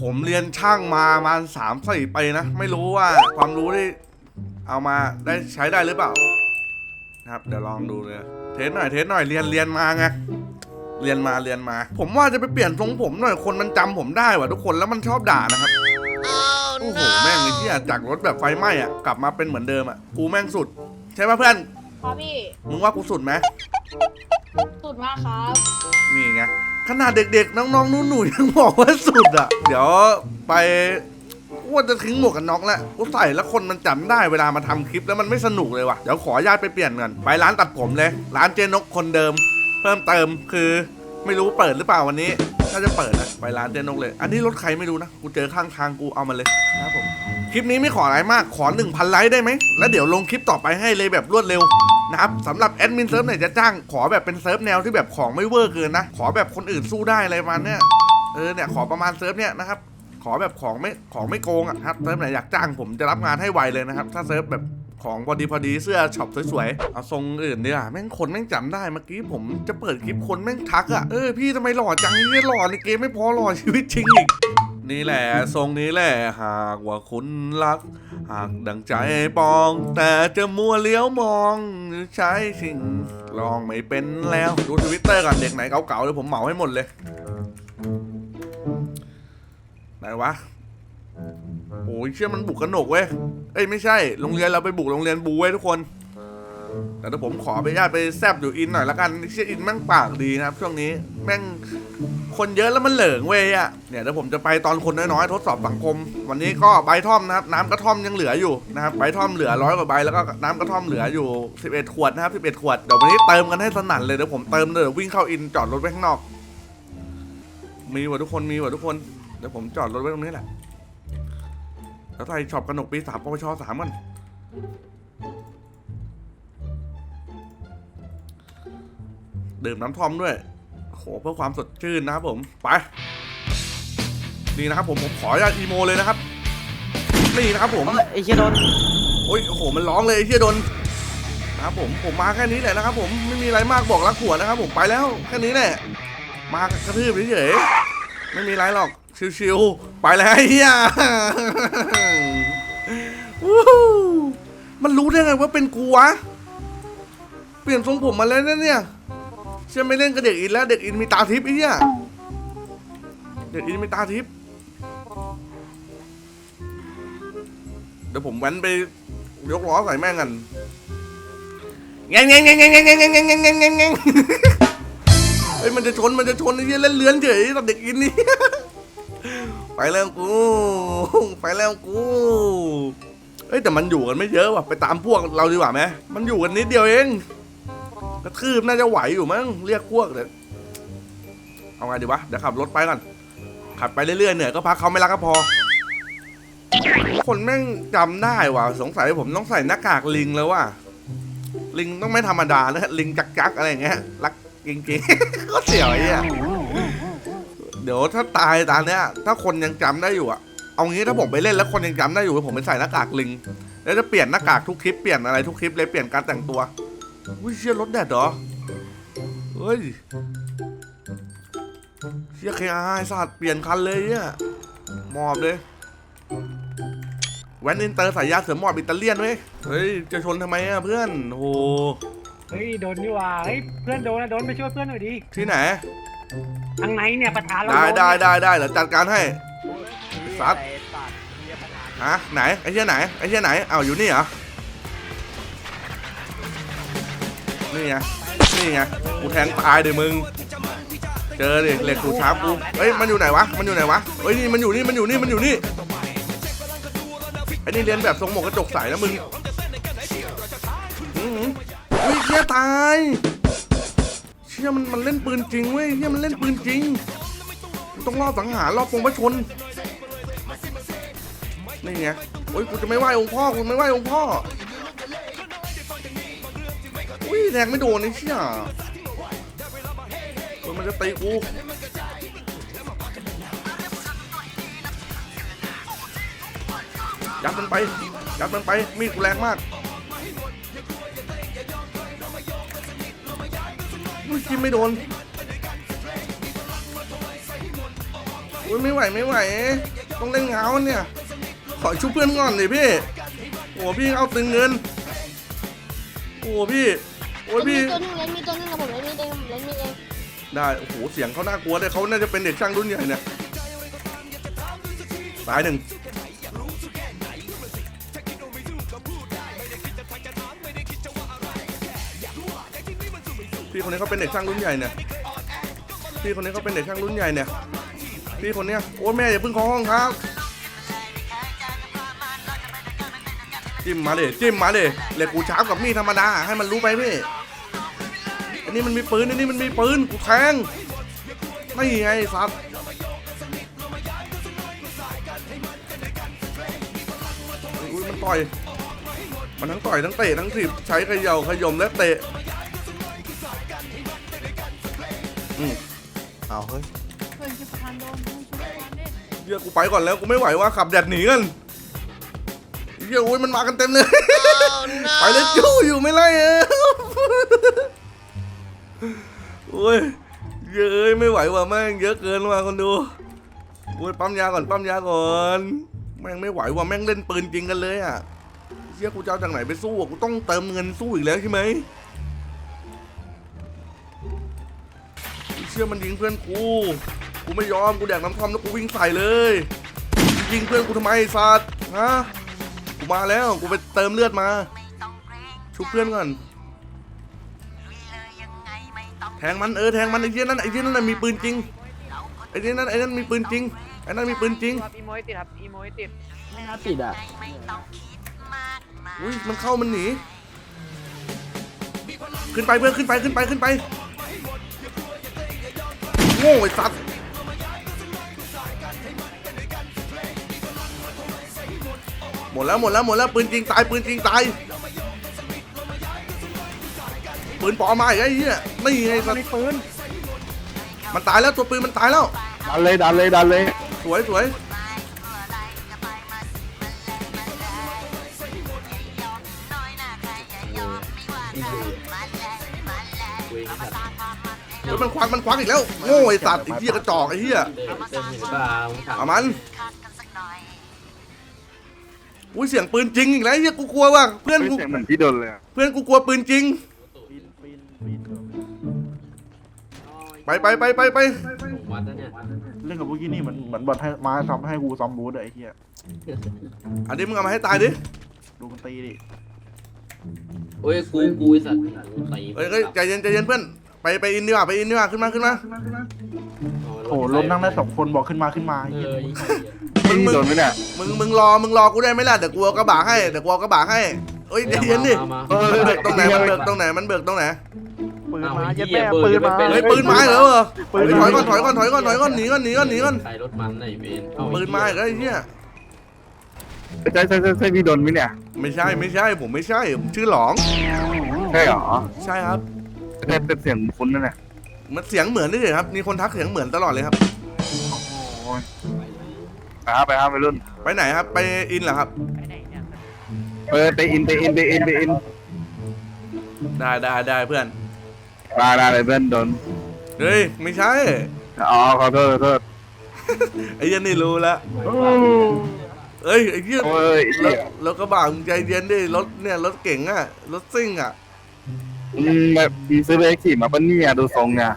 ผมเรียนช่างมาประมาณสามสี่ปีนะ ไม่รู้ว่าความรู้ที่เอามาได้ใช้ได้หรือเปล่านะครับเดี๋ยวลองดูเลย เทสหน่อยเทสหน่อยเรียนเรียนมาไงเรียนมาเรียนมา ผมว่าจะไปเปลี่ยนทรงผมหน่อยคนมันจำผมได้ว่ะทุกคนแล้วมันชอบด่านะครับโอ้โหแม่งไอ้ที่จากรถแบบไฟไหม้อะกลับมาเป็นเหมือนเดิมอะกูแม่งสุด ใช่ปะเพื่อนครับพี่มึงว่ากูสุดไหมสุดมากครับนี่ไง ขนาดเด็กๆ น้องๆหนูๆยังบอกว่าสุดอะ เดี๋ยวไปว่าจะทิ้งหมวกกันน็อกแล้วกูใส่แล้วคนมันจำได้เวลามาทำคลิปแล้วมันไม่สนุกเลยว่ะ เดี๋ยวขอญาตไปเปลี่ยนก่อนไปร้านตัดผมเลย ร้านเจนกคนเดิม เพิ่มเติมคือไม่รู้เปิดหรือเปล่าวันนี้น่าจะเปิดนะไปร้านเจนกเลย อันนี้รถใครไม่รู้นะกูเจอข้างทางกูเอามาเลยนะครับผมคลิปนี้ไม่ขออะไรมากขอ 1,000ไลค์ได้ไหมแล้วเดี๋ยวลงคลิปต่อไปให้เลยแบบรวดเร็ว นะครับสำหรับแอดมินเซิร์ฟเนี่ยจะจ้างขอแบบเป็นเซิร์ฟแนวที่แบบของไม่เวอร์เกินนะ ขอแบบคนอื่นสู้ได้อะไรประมาณเนี้ยเออเนี่ยขอประมาณเซิร์ฟเนี่ยนะครับขอแบบของไม่ของไม่โกงอะครับเซิร์ฟไหนอยากจ้างผมจะรับงานให้ไวเลยนะครับ ถ้าเซิร์ฟแบบของพอดีพอดีเสื้อช็อปสวยๆ เอาทรงอื่นดีกว่าแม่งคนแม่งจำได้เมื่อกี้ผมจะเปิดคลิปคนแม่งทักอะเออพี่ทำไมหล่อจังนี่หล่อในเกมไม่พอหล่อชีวิตจริงอีก นี่แหละทรงนี้แหละหากว่าคุณรัก หากดังใจปอง แต่จะมัวเลี้ยวมองใช้สิ่งลองไม่เป็นแล้วดูทวิตเตอร์กันเด็กไหนเก่าๆเลยผมเหมาให้หมดเลยไหนวะโอ้ยเชื่อมันบุกกระหนกเว้ยเอ้ยไม่ใช่โรงเรียนเราไปบุกโรงเรียนบูเว้ยทุกคน แต่ถ้าผมขอไปญาตไปแซบอยู่อินหน่อยละกันเชื่ออินแม่งปากดีนะครับ ช่วงนี้แม่งคนเยอะแล้วมันเหลิงเว้ยอะเนี่ยเดี๋ยวผมจะไปตอนคนน้อยๆทดสอบสังคม วันนี้ก็ใบท่อมนะครับน้ำกระท่อมยังเหลืออยู่นะครับใบท่อมเหลือร้อยกว่าใบแล้วก็น้ำกระท่อมเหลืออยู่ 11 ขวดนะครับ11ขวดเดี๋ยววันนี้เติมกันให้สนั่นเลยเดี๋ยวผมเติมเลยเดี๋ยววิ่งเข้าอินจอดรถไว้ข้างนอก มีว่ะทุกคนมีว่ะทุกคนเดี๋ยวผมจอดรถไว้ตรงนี้แหละแล้วไทยช็อปกระหนกปีสามปวชสามกัน ดื่มน้ำท่อมด้วยโหเพื่อความสดชื่นนะครับผมไปนี่นะครับผมผมขออนุญาตอีโมเลยนะครับนี่นะครับผมไอ้เชี่ยโดนโอ้ยโอ้โหมันร้องเลยไอ้เชี่ยโดนนะครับผมผมมาแค่นี้แหละนะครับ ผมไม่มีอะไรมากบอกรักผัวนะครับ ผมไปแล้วแค่นี้แหละมากระทืบเฉยๆไม่มีอะไรหรอกชิวๆไปแล้วไอ้เฮียวู้ฮู้มันรู้ได้ไงว่าเป็นกูวะเปลี่ยนทรงผมมาแล้วนะเนี่ย เชื่อไม่เล่นกับเด็กอินแล้วเด็กอินมีตาทิพย์ไอ้เนี่ยเด็กอินมีตาทิพย์เดี๋ยวผมแว้นไปยกล้อใส่แม่งกันแงงแงงแงงแงงแงงแงงแงงแงงแงงแงงแงงแงงเฮ้ยมันจะชนมันจะชนไอ้เหี้ยเล่นเลื้อนเฉยตอนเด็กอินนี่ไปแล้วกูไปแล้วกูเฮ้ยแต่มันอยู่กันไม่เยอะว่ะไปตามพวกเราดีกว่าไหมมันอยู่กันนิดเดียวเอง กระทืบน่าจะไหวอยู่มั้งเรียกพวกเดี๋ยวเอาไงดีวะเดี๋ยวขับรถไปก่อนขับไปเรื่อยๆเหนื่อยก็พักเขาไม่รักก็พอ คนแม่งจำได้ว่ะสงสัยผมต้องใส่หน้ากากลิงแล้วว่ะลิงต้องไม่ธรรมดานะลิงจักจักๆอะไรอย่างเงี้ยรักจริงๆก็เสียวไอ้เนี่ยเดี๋ยวถ้าตายตอนเนี้ย ถ้าคนยังจำได้อยู่อะเอางี้ถ้าผมไปเล่นแล้วคนยังจำได้อยู่ผมไปใส่หน้ากากลิง แล้วจะเปลี่ยนหน้ากากทุกคลิปเปลี่ยนอะไรทุกคลิปเลยเปลี่ยนการแต่งตัว อุ้ยเชี่ยรถแดดเหรอ เฮ้ยเชี่ยเคไอสัตว์เปลี่ยนคันเลยเนี่ยหมอบเลยแวนอินเตอร์สายยาเสือหมอบอิตาเลียนเว้ย เฮ้ย จะชนทำไมอะเพื่อน โอ้โหเฮ้ยโดนนี่หว่าเฮ้ยเพื่อนโดนนะโดนไปช่วยเพื่อนหน่อยดิที่ไหนทางไหนเนี่ยประธานเราได้โนได้ได้ได้เดี๋ยวจัดการให้ซัดฮะไหนไอ้เชี่ยไหนไอ้เชี่ยไหนเอาอยู่นี่เหรอ นี่ไง นี่ไง กูแทงตายเดี๋ยวมึง เจอดิเหล็กขูดชาร์ปกูเฮ้ย มันอยู่ไหนวะ มันอยู่ไหนวะเฮ้ยนี่มันอยู่นี่ มันอยู่นี่ มันอยู่นี่ ไอ้นี่เรียนแบบทรงหมวกกระจกใสนะมึงอุ้ยเชี่ยตาย เชี่ยมันมันเล่นปืนจริงเว้ยเชี่ยมันเล่นปืนจริง ต้องรอบสังหารรอบปงพระชน นี่ไง โอ้ยกูจะไม่ไหวองค์พ่อกูไม่ไหวองค์พ่อ อุ้ยแทงไม่โดนไอ้เชี่ยมันจะตีกูยัดมันไป ยัดมันไป มีดกูแรงมากอุ้ยกินไม่โดนอุ้ยไม่ไหวไม่ไหว ต้องเล่นเงาเนี่ย ขอชุบเพื่อนก่อนดิพี่ โอ้พี่เอาตึงเงิน โอ้พี่ โอ้ยเล่นมีพี่ ตัวหนึงเล่นมีตัวหนึงกับผมเล่นมีเองผมเล่นมีเองได้ โอ้โห เสียงเขาน่ากลัวเลยเขาน่าจะเป็นเด็กช่างรุ่นใหญ่เนี่ย ตายหนึ่งพี่คนนี้เขาเป็นเด็กช่างรุ่นใหญ่เนี่ย พี่คนนี้เขาเป็นเด็กช่างรุ่นใหญ่เนี่ย พี่คนเนี้ย โอ้ยแม่อย่าเพิ่งเข้าห้องครับ จิ้มมาเลยจิ้มมาเลยเหล็กกูช้ากับมีดธรรมดาให้มันรู้ไปพี่อันนี้มันมีปืนอันนี้มันมีปืนกูแทงไม่ไงสัตว์อุ้ยมันต่อยมันทั้งต่อยทั้งเตะทั้งถีบใช้เขย่าขยมและเตะอืมเอาเฮ้ยเฮ้ยจะพันโดนมึงช่วยกันดิเหี้ยกูไปก่อนแล้วกูไม่ไหวว่าขับแดดหนีกัน เหี้ยโอ้ยมันมากันเต็มเลย ไปเลยจู้อยู่ไม่ไล่เออโอ้ยเยอะไม่ไหวว่ะแม่งเยอะเกินว่ะคนดูโอ้ยปั๊มยาก่อนปั๊มยาก่อนแม่งไม่ไหวว่ะแม่งเล่นปืนจริงกันเลยอะเชี่ยกูจะเอาจากไหนไปสู้อะกูต้องเติมเงินสู้อีกแล้วใช่ไหมเชื่อมันยิงเพื่อนกู กูไม่ยอมกูแดกน้ำท่อมแล้วกูวิ่งใส่เลย ยิงเพื่อนกูทำไมสัตว์ฮะ มาแล้วกูไปเติมเลือดมา ชุบเพื่อนก่อนแทงมันเออแทงมันไอ้เหี้ยนั่นไอ้เหี้ยนั่นนะมีปืนจริงไอ้เหี้ยนั่นไอ้นั่นมีปืนจริงไอ้นั่นมีปืนจริงครับอีโมยติดครับอีโมยติดไม่น่าติดอะอุ้ยมันเข้ามันหนีขึ้นไปเพื่อนขึ้นไปขึ้นไปขึ้นไปโง่ไอ้สัตว์ มดแล้วหมดแล้วหมดแล้วปืนจริงตายปืนจริงตายปืนปลอมมาอีกไอ้เหี้ยนี่ไงสัตว์มีปืนมันตายแล้วตัวปืนมันตายแล้วดันเลยดันเลยดันเลยสวยสวยเฮ้ยมันควักมันควักอีกแล้วโง่ไอ้สัตว์ไอ้เหี้ยกระจอกไอ้เหี้ยเต็มเห็นเปล่าถามเอามัน อุ้ยเสียงปืนจริงอีกแล้วไอ้เหี้ยกูกลัวว่ะเพื่อนกูเสียงเหมือนพี่โดนเลยอะเพื่อนกูกลัวปืนจริง ไปไปไปไปไปผมวัดนะเนี่ยเรื่องกับพวกที่นี่เหมือนเหมือนบอลให้มาซ้ำให้กูซ้อมบูธอะไอ้เหี้ยอันนี้มึงเอามาให้ตายดิดูมันตีดิโอ้ยกูกูไอ้สัตว์กูตีเฮ้ยเฮ้ยใจเย็นใจเย็นเพื่อนไปไปอินดีกว่าไปอินดีกว่าขึ้นมาขึ้นมา โอ้รถนั่งได้สองคนบอกขึ้นมาขึ้นมาไอ้เอเหี้ยอมึงมึงพี่โดนไหมเนี่ยมึงมึงรอมึงรอกูได้ไหมล่ะเดี๋ยวกูเอากระบะให้เดี๋ยวกูเอากระบะให้เอ้ยใจเย็นดิมาเออมันเบิกตรงไหนมันเบิกตรงไหนมันเบิกตรงไหนปืนเอามาไอ้เย็ดเหี้ยแม่เบิปืกนมาไม่เป็นเฮ้ยปืนมาอีกแล้วเหรอปืเฮ้นยถมาอยก่อนถอยก่อนถอยก่อนถอยก่อนหนีก่อนหนีก่อนหนีก่อนหนีก่อนใครรถมันไหนเบนปืนมาอีกแล้วไอ้เหี้ยใช่ใช่ใช่ใช่พี่โดนไหมเนี่ยไม่ใช่ไม่ใช่ผมไม่ใช่ผมชื่อหลอง ใช่เหรอใช่ครับแต่แต่เสียงคุ้นนั่นแหละ มันเสียงเหมือนนี่เลยครับ มีคนทักเสียงเหมือนตลอดเลยครับโอ้ยไปครับไปครับไปรุ่นไปไหนครับ ไปอินเหรอครับ ไปไหนเนี่ยเออไปอินไปอินไปอินไปอินได้ได้ได้เพื่อน มาได้เลยเพื่อนโดนเฮ้ย ไม่ใช่ อ๋อขอโทษขอโทษไอ้เหี้ยันนี่รู้แล้วเอ้ยไอ้เหี้ยโอ้ยรถรถกระบะมึงใจเย็นดิ รถเนี่ยรถเก่งอะรถซิ่งอะ อืมแบบมีซื้อไปขี่มาปะเนี่ยดูทรงเนี่ย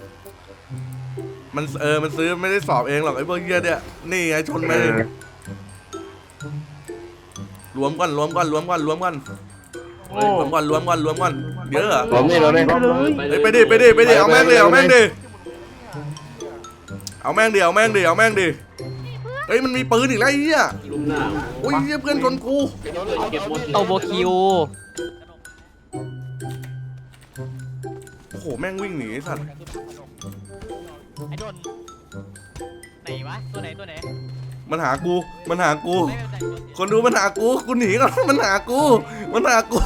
มันเออมันซื้อไม่ได้สอบเองหรอกไอ้พวกเหี้ยเนี่ยนี่ไงชนไปเออ รวมกันรวมกันรวมกันรวมกันรวมกันรวมกันรวมกันเยอะเหรอผมนี่เราเนี่ยเฮ้ยไปดิไปดิไปดิเอาแม่งดิเอาแม่งดิเอาแม่งดิเอาแม่งดิเอาแม่งดิเฮ้ยมันมีปืนอีกแล้วไอ้เหี้ยลุมหน้าโอ้ยเหี้ยเพื่อนชนกู เก็บหมดโตโบคิว โอ้โห แม่งวิ่งหนีไอ้สัตว์ไอ้โดนไหนวะ ตัวไหนตัวไหนมันหากู มันหากูคนดูมันหากู กูหนีก่อน มันหากู มันหากู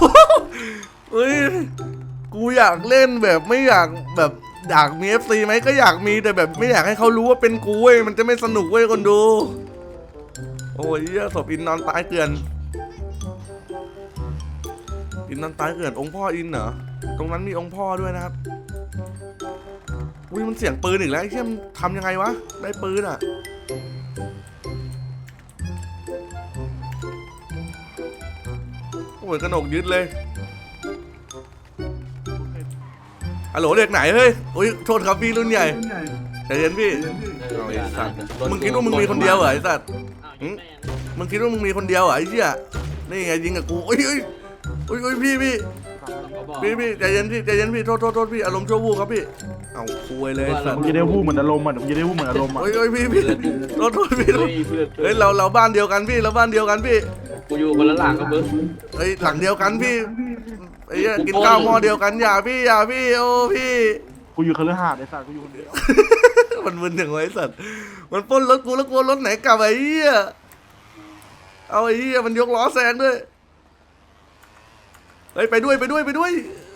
เฮ้ย กูอยากเล่นแบบไม่อยากแบบอยากมีเอฟซีไหมก็อยากมีแต่แบบไม่อยากให้เขารู้ว่าเป็นกูเว้ยมันจะไม่สนุกเว้ยคนดู โอ้ยเหี้ยศพอินนอนตายเกลื่อนอินนอนตายเกลื่อนองค์พ่ออินเหรอ ตรงนั้นมีองค์พ่อด้วยนะครับอุ้ยมันเสียงปืนอีกแล้วไอ้เชี่ยมันทำยังไงวะ ได้ปืนอะ โอ้ยกระหนกยึดเลยฮัลโหลเด็กไหนเฮ้ยโอ้ยโทษครับพี่รุ่นใหญ่ใจเย็นพี่เอาไอ้สัตว์มึงคิดว่ามึงมีคนเดียวเหรอไอ้สัตว์หึมึงคิดว่ามึงมีคนเดียวเหรอไอ้เหี้ยนี่ไงยิงกับกูโอ้ยโอ้ยโอ้ยโอ้ยพี่พี่ พี่พี่ใจเย็นพี่ใจเย็นพี่โทษโทษโทษพี่อารมณ์ชั่ววูบครับพี่เอาคุยเลยไอ้สัตมึว์งจะได้พูดเหมือนอารมณ์อะมึงจะได้พูดเหมือนอารมณ์อะโอ้ยโอ้ยพี่พี่โทษโทษพี่โทษเฮ้ยเพื่อนเฮ้ยเราเราบ้านเดียวกันพี่เราบ้านเดียวกันพี่กูอยู่คนละหลังกับมึงเฮ้ยหลังเดียวกันพี่ไอ้เหี้ยกินข้าวหม้อเดียวกันอย่าพี่อย่าพี่โอ้พี่กูอยู่คฤหาสน์ไอ้สัตว์กูอยู่คนเดียวมันมึนอย่างไรไอ้สัตว์มันปล้นรถกูแล้วกูเอารถไหนกลับไอ้เหี้ยเอาไอ้เหี้ยมันยกล้อแซงด้วย เฮ้ยไปด้วยไปด้วยไปด้วย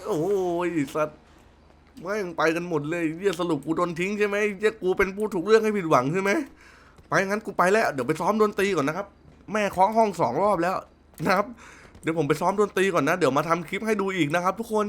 โอ้ยสัตว์ไม่งไปกันหมดเลยเนี่ยสรุปกูโดนทิ้งใช่ไหมเนี่ยกูเป็นผู้ถูกเลือกให้ผิดหวังใช่ไหมไปงั้นกูไปแล้วเดี๋ยวไปซ้อมดนตรีก่อนนะครับ แม่เคาะห้องสองรอบแล้วนะครับ เดี๋ยวผมไปซ้อมดนตรีก่อนนะ เดี๋ยวมาทำคลิปให้ดูอีกนะครับ ทุกคน